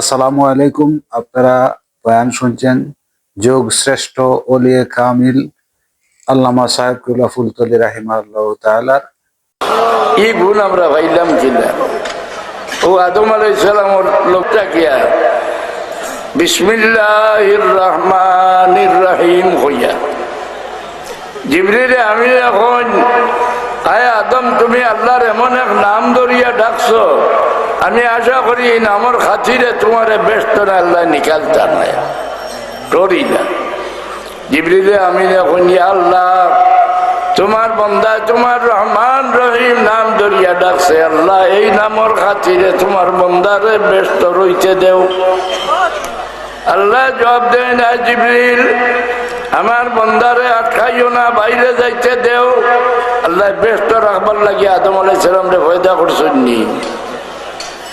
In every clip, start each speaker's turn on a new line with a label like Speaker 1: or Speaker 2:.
Speaker 1: আসসালামু আলাইকুম। আপনারা বয়ান শুনছেন যোগ শ্রেষ্ঠ ওলিয়ে কামিল আল্লামা সাহেব সাহেবুল্লাহ ফুলতলি রাহিমাল্লাহ তাআলার।
Speaker 2: এই গুণ আমরা ভাইলাম কিনা? ও আদম আলাইসালামর লোকটা কিয়া বিসমিল্লাহির রহমানির রহিম হইয়া। জিবরিলে আমি এখন, আয় আদম, তুমি আল্লাহর এমন এক নাম ধরিয়া ডাকছো। আমি আশা করি এই নামর খাতিরে তোমার ব্যস্ত না আল্লাহ নিকালতার না করি না। জিবরিলে আমি এখন আল্লাহ, তোমার বন্দা তোমার রহমান রহিম নাম ধরিয়া ডাকছে। আল্লাহ, এই নামর খাতিরে তোমার বন্দারে ব্যস্ত রইতে দেও। আল্লাহ জবাব দেয় না, জিবরিল, আমার বন্দারে আটকাইও না, বাইরে যাইতে দেও। আল্লাহ ব্যস্ত রাখবার লাগিয়ে আদম আলাই সালাম রে ফয়দা করছেন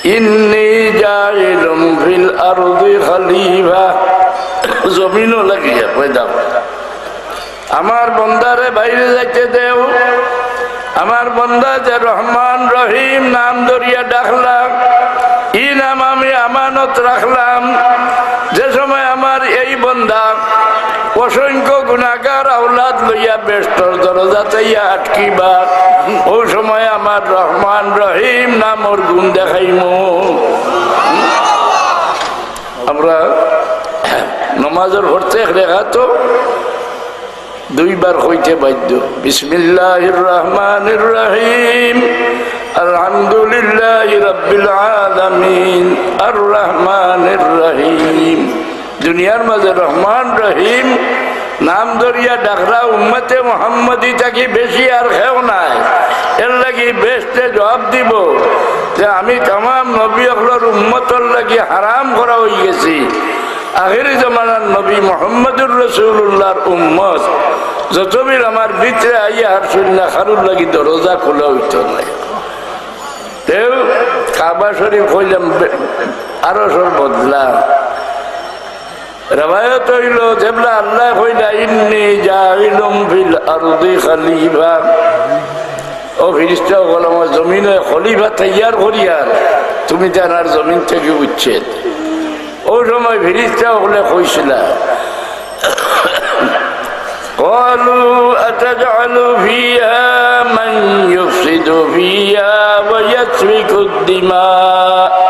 Speaker 2: ইন্নি আমার বন্দারে বাইরে যাইতে দেও। আমার বন্দা যে রহমান রহিম নাম ধরিয়া ডাকলাম, ই নাম আমি আমানত রাখলাম। যে সময় আমার এই বন্দা অসংখ্য গুণাগার আওলাদ লইয়া ব্যস্তর দরজাতে ইয়া আটকিবা ও সময় আমার রহমান রহিম নামর গুণ দেখাইমু। আমরা নমাজের ভরতে রেখা তো দুইবার হইতে বাধ্য। বিসমিল্লাহ রহমান রহিম। আলহামদুলিল্লাহ রব্বিল আলামিন। আর রহমান রহিম। দুনিয়ার মাঝে রহমান রহিম, নাম ধরিয়া ডাকরা উম্মতে মোহাম্মদি তাকে বেশি আর খেও নাই। এর লাগি বেশতে জবাব দিব যে আমি তাম নবী অকলর উম্মতর লাগি হারাম করা হয়ে গেছি। আগের জমানার নবী মোহাম্মদুর রসুল্লাহর উম্মত যতবির আমার ভিতরে আইয়া আর শুনলা খারুর লাগি দরজা খোলা হইত নাই। তেও কাবা শরীফ হইলাম আরও সর বদলা রবায়ত হইল যেবলা আল্লাহ হইলা ইন্নি জাইলুম ফিল আরদি খলিফা ও ফিরিস্তা বল আমার জমিনে খলিফা তৈয়ার করিয়ার তুমি জানার জমিন থেকে উচ্ছেদ ওই সময় ফিরিস্তা হলে কইছিল قالوا أتجعل فيها من يفسد فيها ويسفك الدماء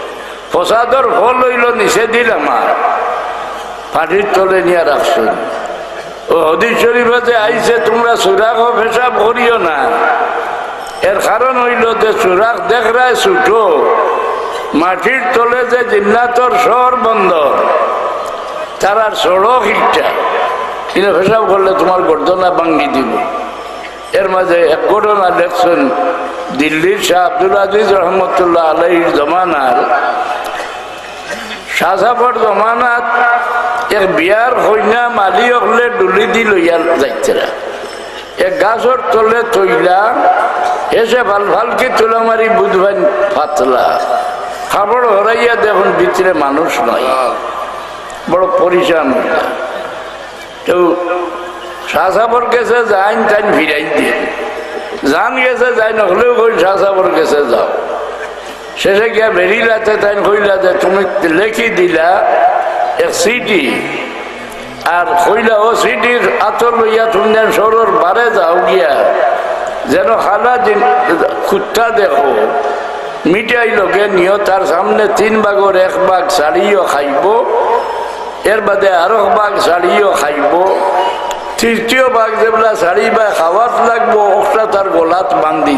Speaker 2: ফসাদর ফল হইল নিষে দিল আমার। মাটির তলে নিয়ে রাখছো। ও হদিস শরীফে যে আইসে তোমরা সুরাগ পেশাব করিও না। এর কারণ হইল যে সুরাগ দেখরায় ছুটো, মাটির তলে যে জিন্নাতর শহর বন্দর তারার সড়ক ইচ্ছা কিন্তু পেশাব করলে তোমার গর্দনা ভাঙ্গি দিব। এর মাঝে এক ঘটনা দেখছেন দিল্লির শাহ আব্দুল আজিজ রহমতুল্লাহ আলহির জমানার। শাহজাফর জমানাত এক বিয়ার কন্যা মালি হলে ডুলি দি লইয়া যাইতেরা এক গাছর তলে তৈলা এসে ভালো ভালকে তোলা মারি বুধবান পাতলা। খাবার হরাইয়া দেখুন ভিতরে মানুষ নয় বড় পরিশান তো শাহসাবর গেছে যাইন তাইন ফিরাই দিয়ে। জান গেছে যাই নহলেও কই শাহসাবর গেছে যাও। শেষে গিয়া বেরিলাতে তাই কইলা যে তুমি লেখি দিলা এক সিটি আর কইলা, ও সিটির আতর লইয়া তুমি সরর বারে যাও গিয়া, যেন খালা কুত্তা দেখো, মিটাই লোকে নিও, তার সামনে তিন বাগর, এক বাঘ শাড়িও খাইব, এর বাদে আরও বাঘ শাড়িও খাইব, তৃতীয় বাঘ যেগুলা শাড়ি বা খাওয়াত লাগবো ওটা তার গোলাত বান্ধি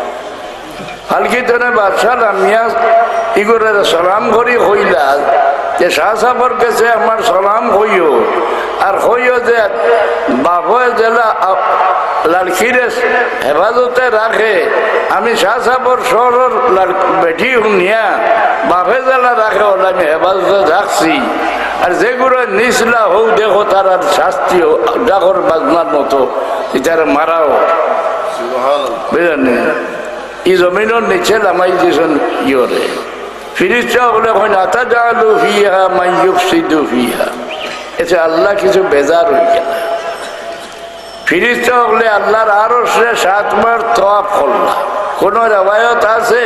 Speaker 2: ফালকিত বাদশাহ নামিয়া ইগরের সালাম করি হইলা? যে শাহ সাহর কাছে আমার সালাম হইও। আর হইও যে বাপে জেলা লড়কিরে হেফাজতে রাখে। আমি শাহ সাহর শহরের বেঠি শুনিয়া বাপে জেলা রাখে ওলা আমি হেফাজতে রাখছি আর যেগুলো নিচলা হোক দেখো তার আর শাস্তি ডাকর বাজনার মতো। এটার মারাও। বুঝলেন? ই জমিনের নিচে লামাই দিয়েছেন ইয়রে। ফিরিস্তা বলে হয় আতা জালু ফিহা মাইয়ুব সিদ্ধু ফিহা। আল্লাহ কিছু বেজার হয়ে গেল। ফিরিস্তা বলে, আল্লাহর আরও সে সাতবার তফ করলা কোন রেবায়ত আছে?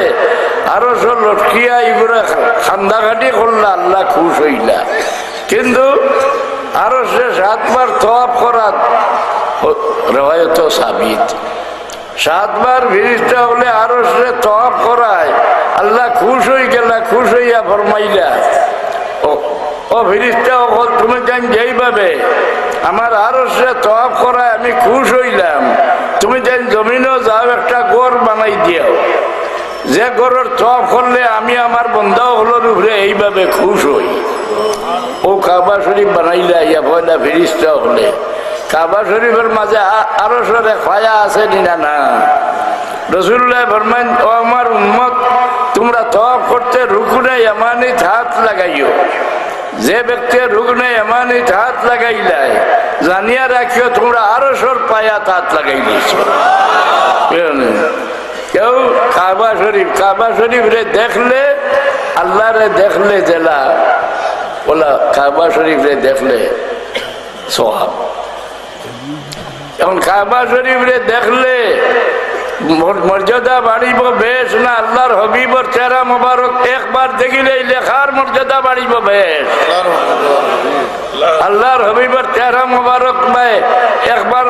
Speaker 2: আরও সব লটকিয়া এগুলো খান্দাঘাটি করলা আল্লাহ খুশ হইলা। কিন্তু আরও সে সাতবার তফ করা রেবায়ত সাবিত। সাতবার ফিরিস্তা হলে আরও সে করায়। আল্লাহ খুশ হয়ে গেলা, খুশ হইয়া ফরমাইলা, ও- ফিরিস্তা তুমি জান যেইভাবে আমার আরও সে তফ করায়, আমি খুশ হইলাম। তুমি জান জমিনও যাও, একটা গড় বানাই দিও। যে গড়ের তফ করলে আমি আমার বন্ধা হলোর উপরে এইভাবে খুশ হই। ও কাবা শরীফ বানাইলা, ইয়া পয়লা ফিরিস্তা হলে। কাবা শরীফের মাঝে আরও সরে খায়া আছে নিনা না রসুল্লাহ ফরমান ও আমার উম্মত, তোমরা তফ করতে রুকুনে এমানিত হাত লাগাইও। যে ব্যক্তি রুকুনে এমানিত হাত লাগাইলাই জানিয়া রাখিও, তোমরা আরও সর পায়াত হাত লাগাইলিছ কেউ কাবা শরীফ কাবা শরীফ রে দেখলে, আল্লাহ রে দেখলে জেলা, বলা কাবা শরীফ রে দেখলে সোহাব এখন কাবা শরীফ রে দেখলে মর- মর্যাদা বাড়িব বেশ না? আল্লাহর হবিবর চেহারা মোবারক একবার দেখিলে লেখার মর্যাদা বাড়িব বেশ। আল্লাহর হবিবর চেহারা মোবারক ভাই একবার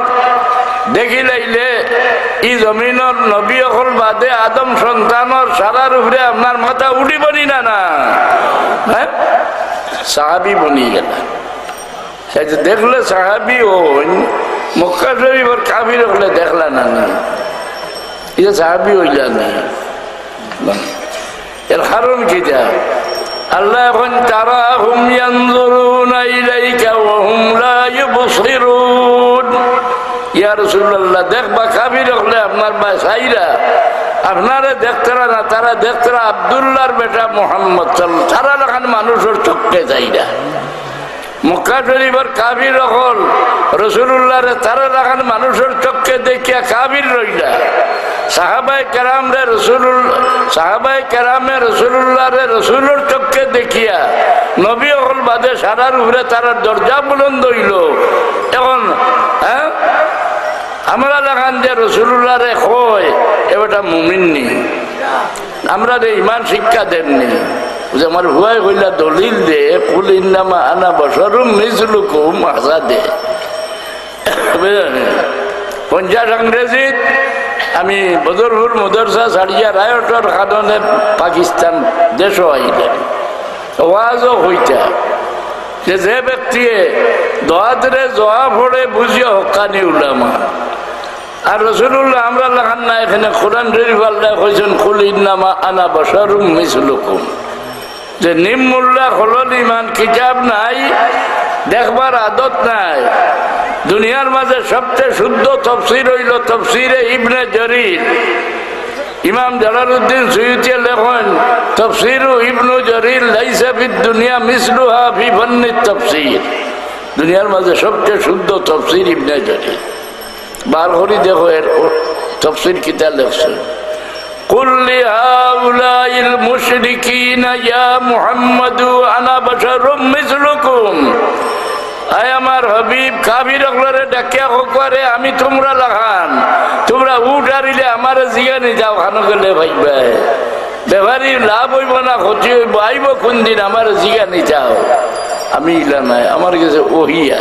Speaker 2: দেখিলাইলে ই জমিনের নবী অকল বাদে আদম সন্তানর সারার উপরে আপনার মাথা উঠিবনি না না? হ্যাঁ? সাহাবি বনি গেল দেখলে সাহাবি ওন মক্কা শরীফর কাবির হলে দেখলা না না। এটা সাহাবি হইলা না। এর কারণ কি যা? আল্লাহ এখন তারা হুম হুম আপনার দেখতারা না, তারা দেখতারা আব্দুল্লাহর বেটা মোহাম্মদ তারা লাগান মানুষের চোখে যাইরা। মক্কা শরীফের কাবির হল রসুল্লাহরে তারা রাখান মানুষের চোখে দেখিয়া কাবির রইলা। সাহাবাই কেরাম রে রসুল সাহাবাই কেরামে রসুল্লাহ রে রসুলের চোখে দেখিয়া নবী হল বাদে সারার উপরে তারা দরজা বুলন্দ হইল। এখন হ্যাঁ? আমরা লাগান যে রসুল্লাহ রে কয় এবারটা মুমিননি আমরা রে ইমান শিক্ষা দেননি। যে আমার ভুয়াই কইলা দলিল দে, কুল ইন্নামা আনা বসরুম মিজলুকুম আশা দে পঞ্চাশ ইংরেজিত আমি বদরপুর মদরসা ছাড়িয়া রায়টর কারণে পাকিস্তান দেশ আইলেন ওয়াজও হইতা। যে যে ব্যক্তিয়ে দোয়াদরে জোয়া ফোড়ে বুঝিয়া হকানি উলামা। আর রসুল্লাহ আমরা লাগান না, এখানে কোরআন শরীফ আল্লাহ কুল ইন্নামা আনা বসরুম মিসলুকুম। যে নিমুল্লাহ হলন ইমান কিতাব নাই, দেখবার আদত নাই। দুনিয়ার মাঝে সবচেয়ে শুদ্ধ তফসির হইল তফসিরে ইবনে জরির। ইমাম জালালউদ্দিন সুয়ুতিয়া লেখন, তফসিরু ইবনু জরির লাইসা দুনিয়া মিসলুহা ফি তফসির। দুনিয়ার মাঝে সবচেয়ে শুদ্ধ তফসির ইবনে জরির। বার করি দেখো এর তফসির কিতা লেখছে। قل لهؤلاء المشركين يا محمد انا بشر مثلكم আয় আমার হবিব কাবির অগলরে ডাকিয়া করে আমি তোমরা লাগান তোমরা উঠ আরিলে আমার জিগানি যাও খানো গেলে ভাই ভাই ব্যবহারী লাভ হইব না ক্ষতি হইব আইব কোন দিন আমার জিগানি যাও আমি ইলা নাই আমার কাছে ওহিয়া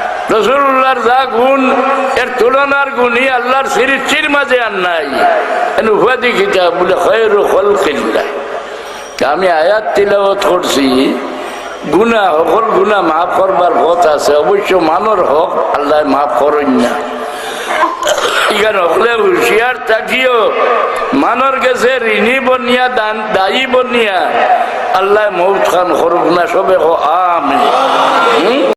Speaker 2: রসুল্লাহর যা গুণ, এর তুলনার গুণই আল্লাহর সৃষ্টির মাঝে আর নাই। উপাধি কিতাব বলে কিল্লা আমি আয়াত তিলাবত করছি গুণা সকল গুণা মাফ করবার পথ আছে, অবশ্য মানর হক আল্লাহ মাফ করেন না। হকলে থাকিও গেছে ঋণী বনিয়া, দান দায়ী বনিয়া, আল্লাহ মৌত খান করুক না, সবে আমি